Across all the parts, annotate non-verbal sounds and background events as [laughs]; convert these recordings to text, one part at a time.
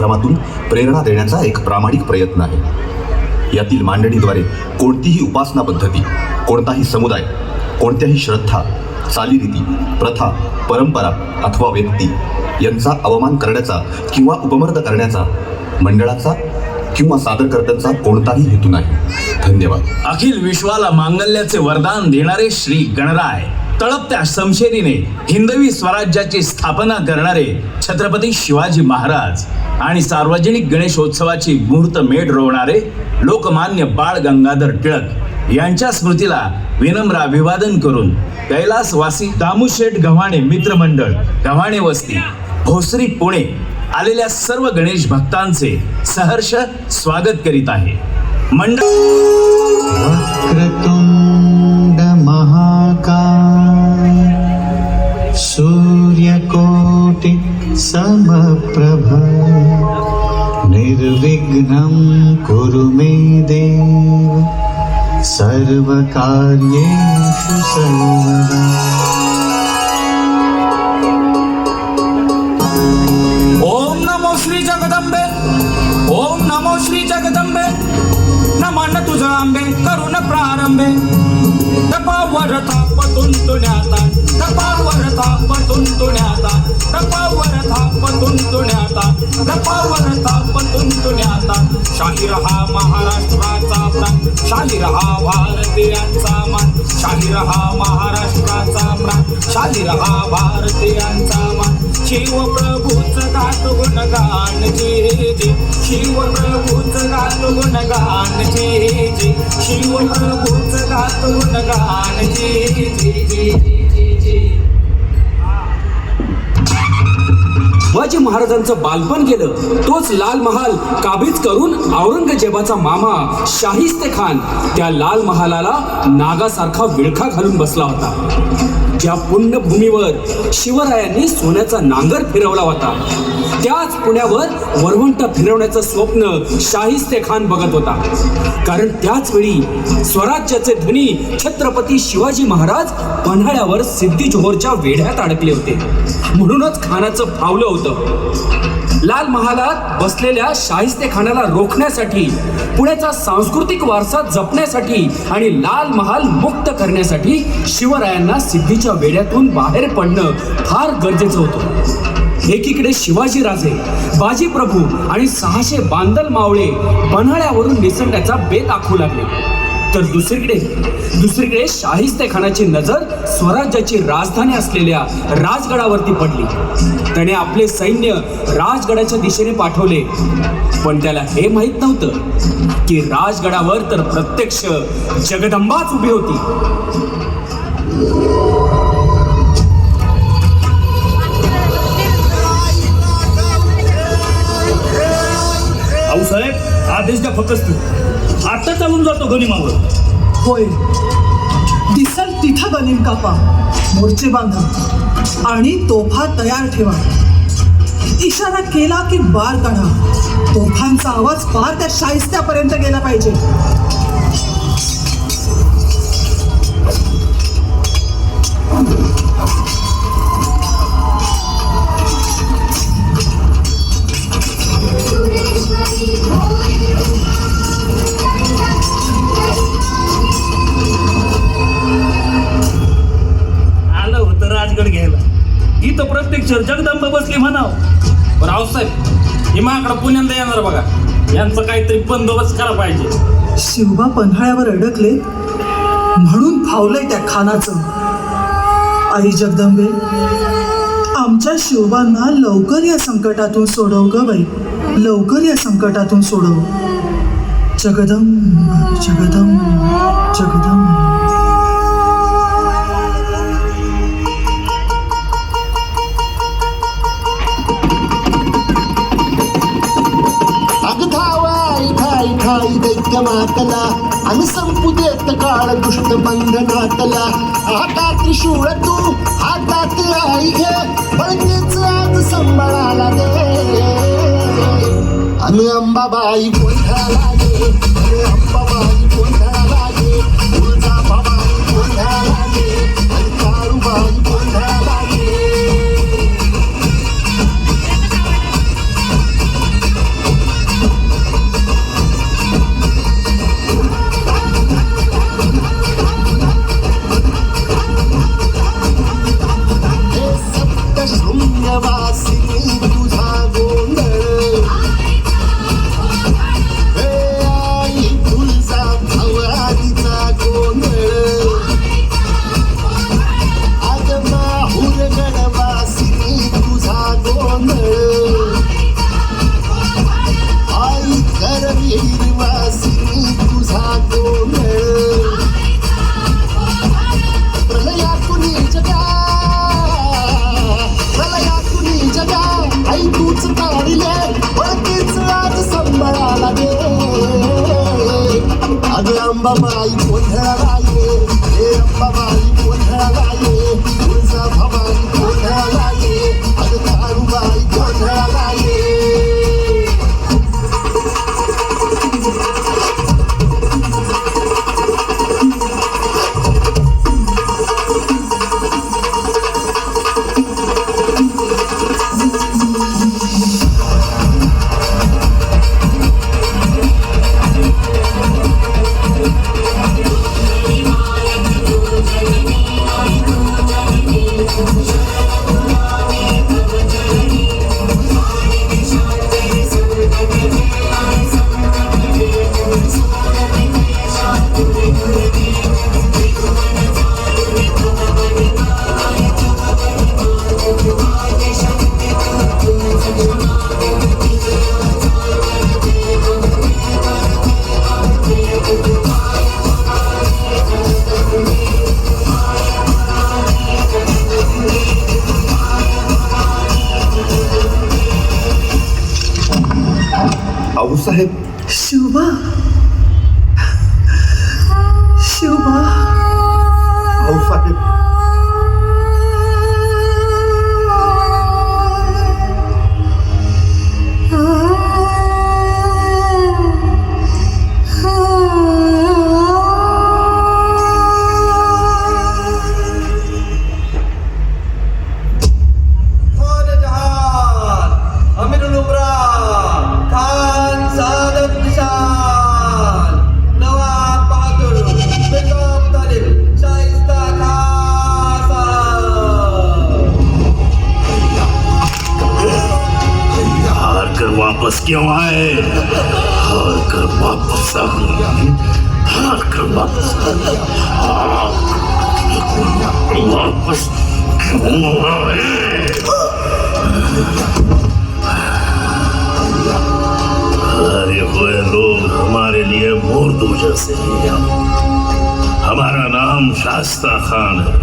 कार्यक्रमातून प्रेरणा देण्याचा एक प्रामाणिक प्रयत्न आहे. यातील मांडणीद्वारे कोणतीही उपासना पद्धती कोणताही समुदाय कोणत्याही श्रद्धा चालीरीती प्रथा परंपरा अथवा व्यक्ती यांचा अवमान करण्याचा किंवा उपमर्द करण्याचा मंडळाचा किंवा सादरकर्त्यांचा कोणताही हेतू नाही. धन्यवाद. अखिल विश्वाला मांगल्याचे वरदान देणारे श्री गणराय तळपत्या समशेरीने हिंदवी स्वराज्याची स्थापना करणारे छत्रपती शिवाजी महाराज. आणि सार्वजनिक गणेशोत्सवाची मुहूर्त मेढ रोवणारे लोकमान्य बाळ गंगाधर टिळक यांच्या स्मृतीला विनम्र अभिवादन करून कैलासवासी दामुशेठ गव्हाणे मित्रमंडळ गव्हाणे वस्ती भोसरी पुणे आलेल्या सर्व गणेश भक्तांचे सहर्ष स्वागत करीत आहे. मंडळ वक्रतुण्ड महाकाय सूर्यकोटी समप्रभ निर्विघ्नं कुरु मे देव सर्वकार्येषु सर्वदा। ओम नमो श्री जगदंबे ॐ नमो श्री जगदंबे नमन तुझा आंबे करुण प्रारंभे। टपावर थापतून तुण्याता टपावर थापतून तुण्याता टपावर थापतून तुण्याता टपावर थापतून तुण्याता शाहीर हा महाराष्ट्राचा प्राण शाहीर हा भारतीयांचा मान शाहीर हा महाराष्ट्राचा प्राण शाहीर हा भारतीयांचा मान. शिव प्रभूच गात गुणगान जे जे. शिव प्रभूच गात गुणगान जे जे. शिव प्रभूच गात गुणगान जे जे जे जे शिवाजी महाराजांचं बालपण गेलं. तोच लाल महाल काबीज करून औरंगजेबाचा मामा शाहिस्ते खान त्या लाल महालाला नागासारखा विळखा घालून बसला होता. ज्या पुण्यभूमीवर शिवरायांनी सोन्याचा नांगर फिरवला होता त्याच पुण्यावर वरवंट फिरवण्याचं स्वप्न शाहिस्ते खान बघत होता. कारण त्याच वेळी स्वराज्याचे धनी छत्रपती शिवाजी महाराज पन्हाळ्यावर सिद्धी जोहरच्या वेढ्यात अडकले होते. म्हणूनच खानाचं फावलं होतं. लाल महालात बसलेल्या शाहिस्ते खानाला रोखण्यासाठी पुण्याचा सांस्कृतिक वारसा जपण्यासाठी आणि लाल महाल मुक्त करण्यासाठी शिवरायांना सिद्धीच्या वेड्यातून बाहेर पडणं फार गरजेचं होतं. एकीकडे शिवाजी राजे बाजी प्रभू आणि सहाशे बांदल मावळे पन्हाळ्यावरून निसटण्याचा बेत आखू लागले. तर दुसरीकडे दुसरीकडे शाहिस्तेखानाची नजर स्वराज्याची राजधानी असलेल्या राजगडावरती पडली. त्याने आपले सैन्य राजगडाच्या दिशेने पाठवले. पण त्याला हे माहीत नव्हतं की राजगडावर तर प्रत्यक्ष जगदंबाच उभी होती. आऊसाहेब आदेश द्या फक्त आता चालून जातो गनिमावर होय. दिसल तिथं गनीम कापा मोर्चे बांधा आणि तोफा तयार ठेवा. इशारा केला की बार काढा. तोफांचा आवाज पार त्या शाहिस्त्यापर्यंत गेला पाहिजे. आलं होतं राजगड घ्यायला. इथं प्रत्यक्ष जगदंबा बसली म्हणाव. बरं आऊसाहेब हे माकडं पुण्यांदा येणार बघा. यांचं काहीतरी बंदोबस्त करा पाहिजे. शिवबा पन्हाळ्यावर अडकले म्हणून फावलंय त्या खानाचं. आई जगदंबे आमच्या शिवबांना लवकर या संकटातून सोडव ग बाई. लवकर या संकटातून सोडव. जगदम जगदम जगदम ठाई ठाई दैत्य मातला आणि संपू देत काळ दुष्ट बंधनातला. हातात त्रिशूळ तू हातात आई घे बळकेच आज संबळाला दे. आणि अंबाबाई गोंधळाला गे अंबाबाई अगं अंबाबाई गोंधळाला ये हे अंबाबाई गोंधळाला ये तुळजा वापस क्यों आए? हार कर वापस आ हार कर वापस वापस क्यों आए? हारे हुए लोग, हमारे लिए मुर्दू जैसे हमारा नाम शास्ता खान है।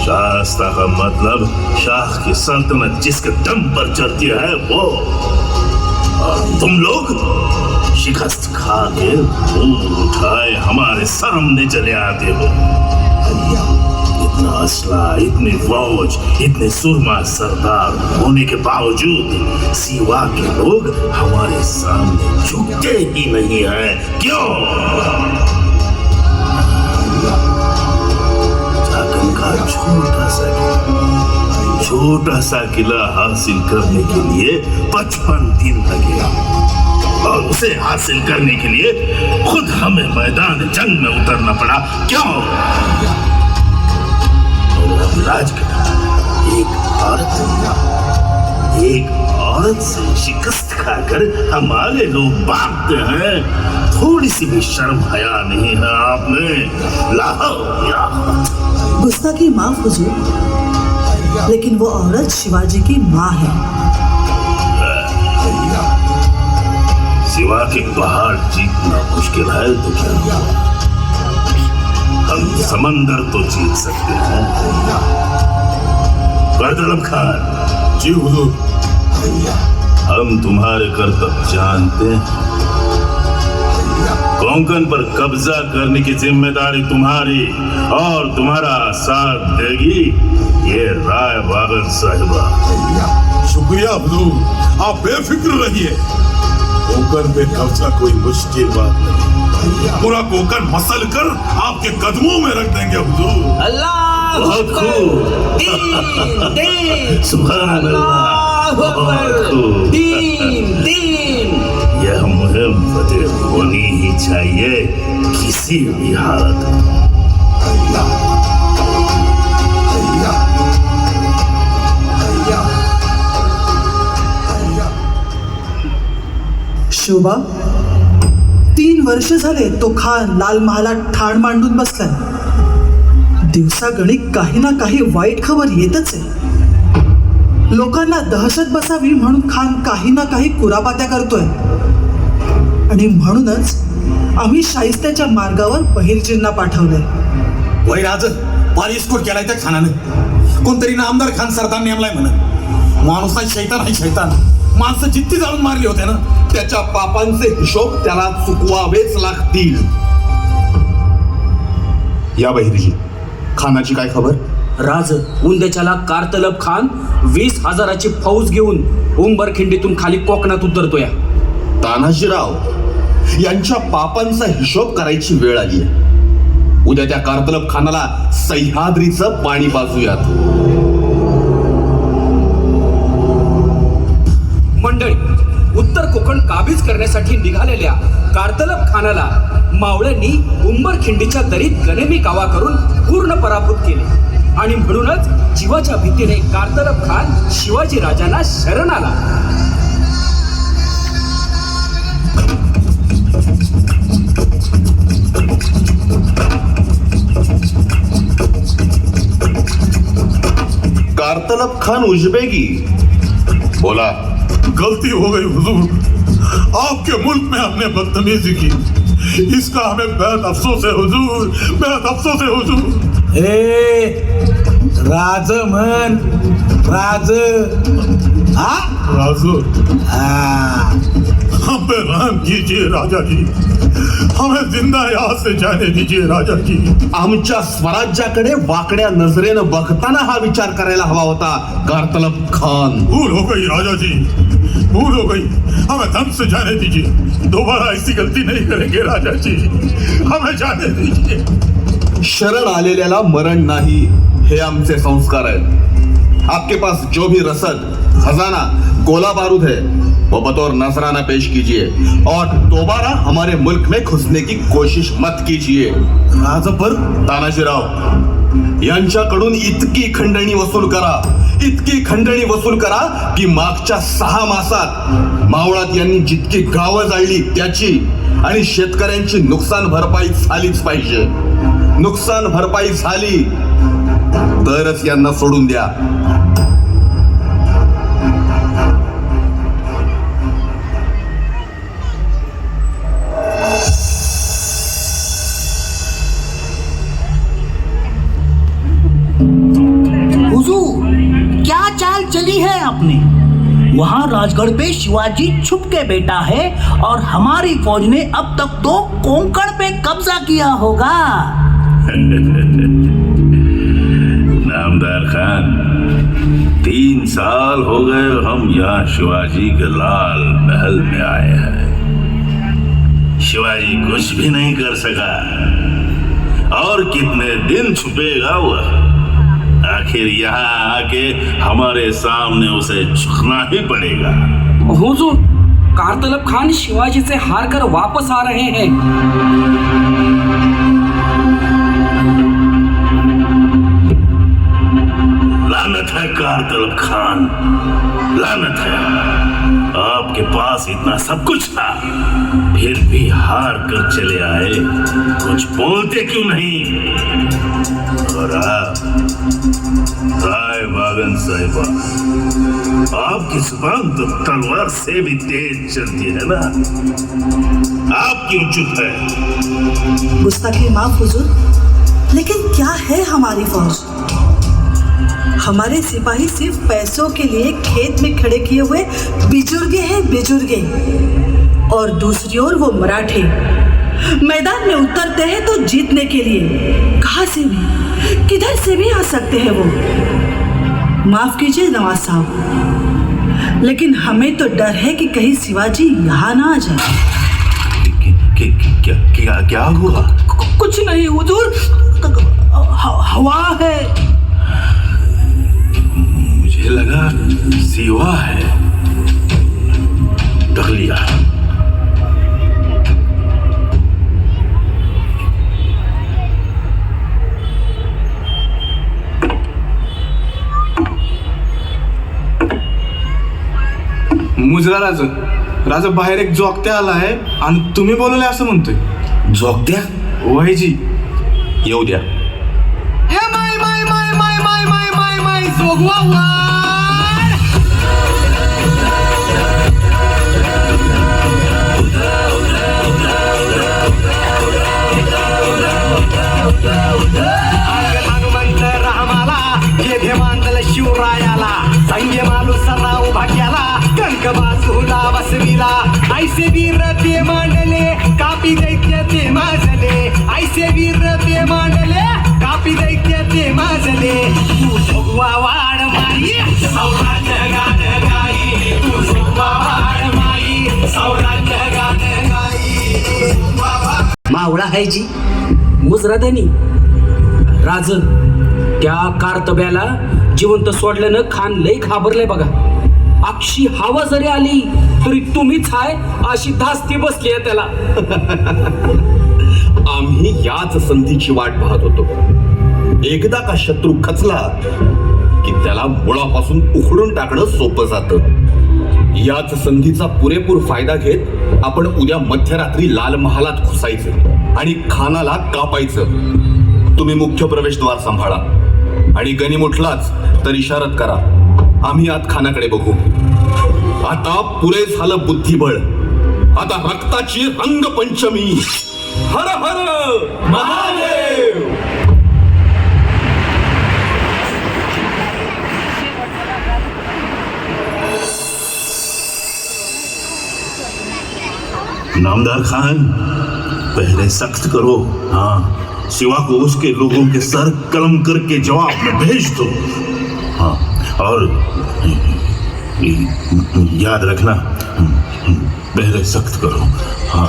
शास्ता का मतलब शाह की सल्तनत जिसके दम पर चलती है वो तुम लोग शिकस्त खा के मुँह उठाए, हमारे सामने चले आते हो। इतना असला, इतनी फौज, इतने सुरमा सरदार होने के बावजूद सिवा के लोग हमारे सामने झुकते ही नहीं है। क्यों? का छोटा सा छोटा सा किला हासिल करने के लिए पचपन दिन लगे और उसे हासिल करने के लिए खुद हमें मैदान जंग में उतरना पड़ा। क्यों? एक औरत एक औरत से शिकस्त खाकर हमारे लोग भागते हैं। थोड़ी सी भी शर्म हया नहीं है आप में। या गुस्ताखी माफ़ हुजूर लेकिन वो औरत शिवाजी की माँ है। शिवा के पहाड़ जीतना मुश्किल है तो क्या? हम समंदर तो जीत सकते हैं। करदलम खान, जी हुजूर। हम तुम्हारे कर्तव्य जानते हैं। कोंकण पर कब्जा करने की ज़िम्मेदारी तुम्हारी और तुम्हारा साथ देगी ये राय बागल साहिबा। शुक्रिया हुजूर। आप बेफिक्र रहिए। कोंकण पे कब्जा कोई मुश्किल बात नहीं। पूरा कोंकण मसल कर आपके कदमों में रख देंगे हुजूर। [laughs] अल्लाह बहुत खूब। दीन दीन। अल्लाह। बहुत खूब। ودر फतेह होनी ही चाहिए किसी भी हालत शोभा तीन वर्ष झाले तो खान लाल महाला ठाण मांडून बसलाय. दिवसागणिक काही ना काही वाईट खबर येतच आहे. लोकांना दहशत बसावी म्हणून खान काही ना काही कुरापात्या करतोय. आणि म्हणूनच आम्ही शाहिस्त्याच्या मार्गावर बहिर्जींना पाठवलंय. वय राज पारिस्कोट केलाय त्या खानानं. कोणतरी नामदार खान सरदार नेमलाय म्हण माणूस आहे शैतान आहे शैतान. माणसं जित्ती जाळून मारली होते ना त्याच्या पापांचे हिशोब त्याला चुकवावेच लागतील. या बहिरीजी खानाची काय खबर? राज उंदेच्याला कारतलब खान वीस हजाराची फौज घेऊन उंबरखिंडीतून खाली कोकणात उतरतोय. तानाजीराव यांच्या पापांचा हिशोब करायची वेळ आली आहे. उद्या त्या कारतलब खानाला सह्याद्रीचं पाणी पाजूयात मंडळी उत्तर कोकण काबीज करण्यासाठी निघालेल्या कारतलब खानाला मावळ्यांनी उंबरखिंडीच्या दरीत गनेमी कावा करून पूर्ण पराभूत केले. आणि म्हणूनच जीवाच्या भीतीने कारतलब खान शिवाजी राजांना शरण आला. कारतलब खान उजबेगी बोला गलती हो गई हुजूर। आपके मुल्क में हमने बदतमीजी की। इसका हमें बेहद अफसोस है हुजूर। बेहद अफसोस है हुजूर। ए राज म्हण राज। हा? राजू। हा. हम पे रहम कीजिए राजा जी। हमें जिंदा यहाँ से जाने दीजिए राजा जी। आमच्या स्वराज्याकडे वाकड्या नजरेनं बघताना हा विचार करायला हवा होता कारतलब खान. भूल हो गई राजा जी। भूल हो गई। हमें दम से जाने दीजिए। दोबारा ऐसी गलती नहीं करेंगे राजा जी। हमें जाने दीजिए। शरण आलेल्याला मरण नाही हे आमचे संस्कार आहेत. आपके पास जो भी रसद खजाना गोला बारूद है। वो बतौर नजराना पेश कीजिए। और दोबारा हमारे मुल्क में घुसने की कोशिश मत कीजिए। राजपर तानाजीराव यांच्याकडून इतकी खंडणी वसूल करा। इतकी खंडणी वसूल करा की मागच्या सहा मासात मावळात यांनी जितकी गावं जाळली त्याची आणि शेतकऱ्यांची नुकसान भरपाई झालीच पाहिजे. नुकसान भरपाई झाली तरच यांना सोडून द्या. वहाँ राजगढ़ पे शिवाजी छुप के बैठा है और हमारी फौज ने अब तक तो कोंकण पे कब्जा किया होगा। [laughs] नामदार खान, तीन साल हो गए हम यहाँ शिवाजी के लाल महल में आए हैं। शिवाजी कुछ भी नहीं कर सका। और कितने दिन छुपेगा वह? आखिर यहाँ आके हमारे सामने उसे झुकना ही पड़ेगा। हुजूर कारतलब खान शिवाजी से हार कर वापस आ रहे हैं। लानत है कारतलब खान लानत है। आपके पास इतना सब कुछ था फिर भी हार कर चले आए। कुछ बोलते क्यों नहीं? आपकी ज़ुबान तो तलवार से भी तेज चलती है ना? आप क्यों चुप है। गुस्ताखी माफ़ हुजूर। लेकिन क्या है हमारी फौज? हमारे सिपाही सिर्फ़ पैसों के लिए खेत में खड़े किए हुए बिजुर्गे हैं, बिजुर्गे। और दूसरी ओर वो मराठे। मैदान में उतरते हैं तो जीतने के लिए। कहाँ से भी किधर से भी आ सकते हैं वो? माफ़ कीजिए नवाज़ साहब। लेकिन हमें तो डर है कि कहीं शिवाजी यहाँ ना आ जाए। क्या क्या क्या हुआ? कुछ नहीं हुजूर। हवा है। मुझे लगा सिवा है। टकलिया मुजरा राज. राजा बाहेर एक जोगत्या आलाय आणि तुम्ही बोलवले असं म्हणतोय. जोगत्या? वहीजी येऊ द्या. ए माय माय माय माय माय माय माय माय जोगवा सावळा आहे जी. मुजरादानी राजन त्या कारतब्याला जिवंत सोडल्यानं खान लय घाबरलंय बघा. अक्षी हवा जरी आली तरी तुम्हीच हाय अशी धास्ती बसली आहे त्याला. [laughs] आम्ही याच संधीची वाट पाहत होतो. एकदा का शत्रू खचला की त्याला मुळापासून उखडून टाकणं सोपं जातं. याच संधीचा पुरेपूर फायदा घेत आपण उद्या मध्यरात्री लाल महालात घुसायचं आणि खानाला कापायचं. तुम्ही मुख्य प्रवेशद्वार सांभाळा. आणि गनिम उठलाच तर इशारत करा. आम्ही आत खानाकडे बघू. आता पुरे झालं बुद्धिबळ. आता रक्ताची रंगपंचमी. हर हर महादेव! नामदार खान, पहले सख्त करो। हाँ शिवा को उसके लोगों के सर कलम करके जवाब में भेज दो। हाँ और याद रखना, पहले सख्त करो। हाँ।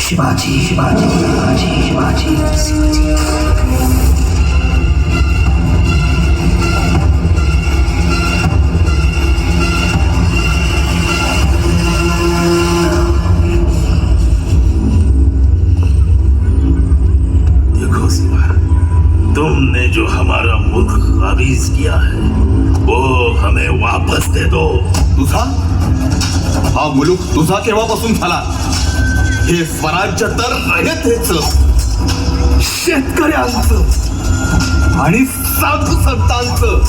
शिवाजी शिवाजी शिवाजी शिवाजी देखो सिवा तुमने जो हमारा मुल्क काबीज किया है वो हमें वापस दे दो। तुझा हा मुलूक तुझा केव्हापासून झाला। हे स्वराज्य तर रयतेच शेतकऱ्यांचं आणि साधू संतांचं.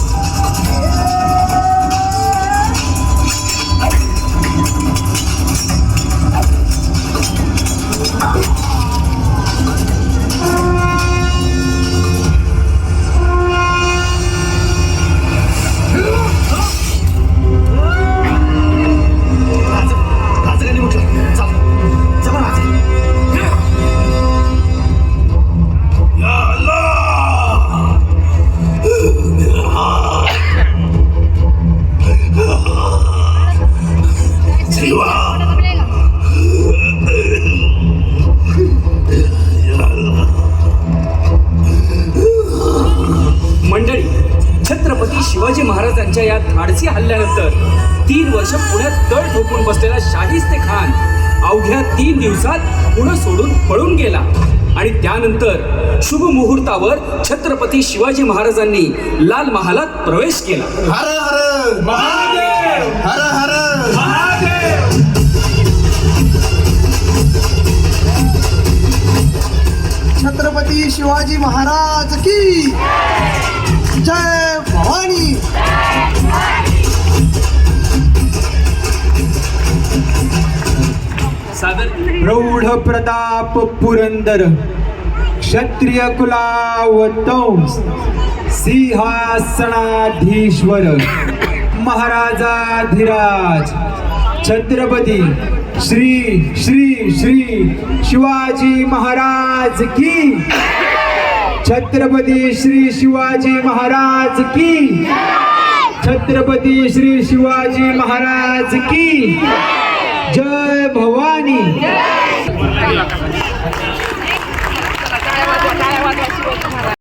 महाराजांच्या या धाडसी हल्ल्यानंतर तीन वर्ष पुण्यात तळ ठोकून बसलेला शाहिस्ते खान अवघ्या तीन दिवसात पुणे सोडून पळून गेला. आणि त्यानंतर शुभ मुहूर्तावर छत्रपती शिवाजी महाराजांनी लाल महालात प्रवेश केला. हर हर महादेव! हर हर महादेव! छत्रपती शिवाजी महाराज की! जय भवानी। प्रौढ प्रताप पुरंदर क्षत्रिय कुलावतंस सिंहासनाधीश्वर महाराजाधिराज छत्रपती श्री श्री श्री शिवाजी महाराज की छत्रपती श्री शिवाजी महाराज की? छत्रपती श्री शिवाजी महाराज की? जय भवानी.